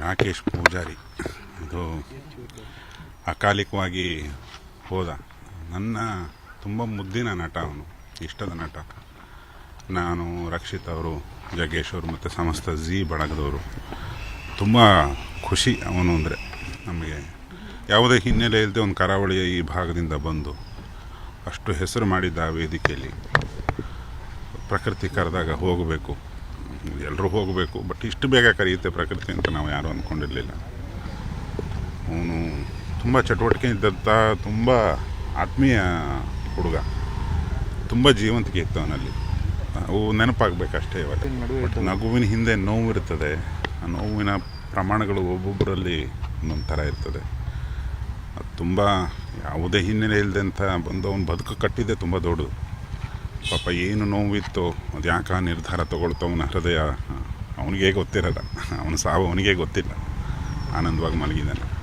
ರಾಕೇಶ್ ಪೂಜಾರಿ. ಅದು ಅಕಾಲಿಕವಾಗಿ ಹೋದ. ನನ್ನ ತುಂಬ ಮುದ್ದಿನ ನಟ ಅವನು. ಇಷ್ಟದ ನಟ. ನಾನು ರಕ್ಷಿತ್ ಅವರು, ಜಗ್ಗೇಶ್ ಅವರು ಮತ್ತು ಸಮಸ್ತ ಜಿ ಬಳಗದವರು ತುಂಬ ಖುಷಿ ಅವನು ಅಂದರೆ ನಮಗೆ. ಯಾವುದೇ ಹಿನ್ನೆಲೆ ಇಲ್ಲದೆ ಒಂದು ಕರಾವಳಿಯ ಈ ಭಾಗದಿಂದ ಬಂದು ಅಷ್ಟು ಹೆಸರು ಮಾಡಿದ್ದ ಆ ವೇದಿಕೆಯಲ್ಲಿ ಪ್ರಕೃತಿ ಕರೆದಾಗ ಹೋಗಬೇಕು. ಎಲ್ಲರೂ ಹೋಗಬೇಕು ಬಟ್ ಇಷ್ಟು ಬೇಗ ಕರೆಯುತ್ತೆ ಪ್ರಕೃತಿ ಅಂತ ನಾವು ಯಾರೂ ಅಂದ್ಕೊಂಡಿರಲಿಲ್ಲ ಅವನು ತುಂಬ ಚಟುವಟಿಕೆ ಇದ್ದಂಥ ತುಂಬ ಆತ್ಮೀಯ ಹುಡುಗ. ತುಂಬ ಜೀವಂತಿಕೆ ಇತ್ತು ಅವನಲ್ಲಿ. ಅವು ನೆನಪಾಗಬೇಕಷ್ಟೇ ಇವಾಗ. ಬಟ್ ನಗುವಿನ ಹಿಂದೆ ನೋವು ಇರ್ತದೆ. ಆ ನೋವಿನ ಪ್ರಮಾಣಗಳು ಒಬ್ಬೊಬ್ಬರಲ್ಲಿ ಒಂದೊಂದು ಥರ ಇರ್ತದೆ. ಅದು ತುಂಬ ಯಾವುದೇ ಹಿನ್ನೆಲೆ ಇಲ್ಲದೆ ಅಂತ ಬಂದು ಅವ್ನು ಬದುಕು ಕಟ್ಟಿದ್ದೆ ತುಂಬ ದೊಡ್ಡದು. ಪಾಪ ಏನು ನೋವಿತ್ತು ಅದು ಯಾಕೆ ನಿರ್ಧಾರ ತೊಗೊಳ್ತವನ ಹೃದಯ, ಅವನಿಗೆ ಗೊತ್ತಿರಲ್ಲ. ಅವನ ಸಾವು ಅವನಿಗೆ ಗೊತ್ತಿಲ್ಲ. ಆನಂದವಾಗಿ ಮಲಗಿದ್ದಾನೆ.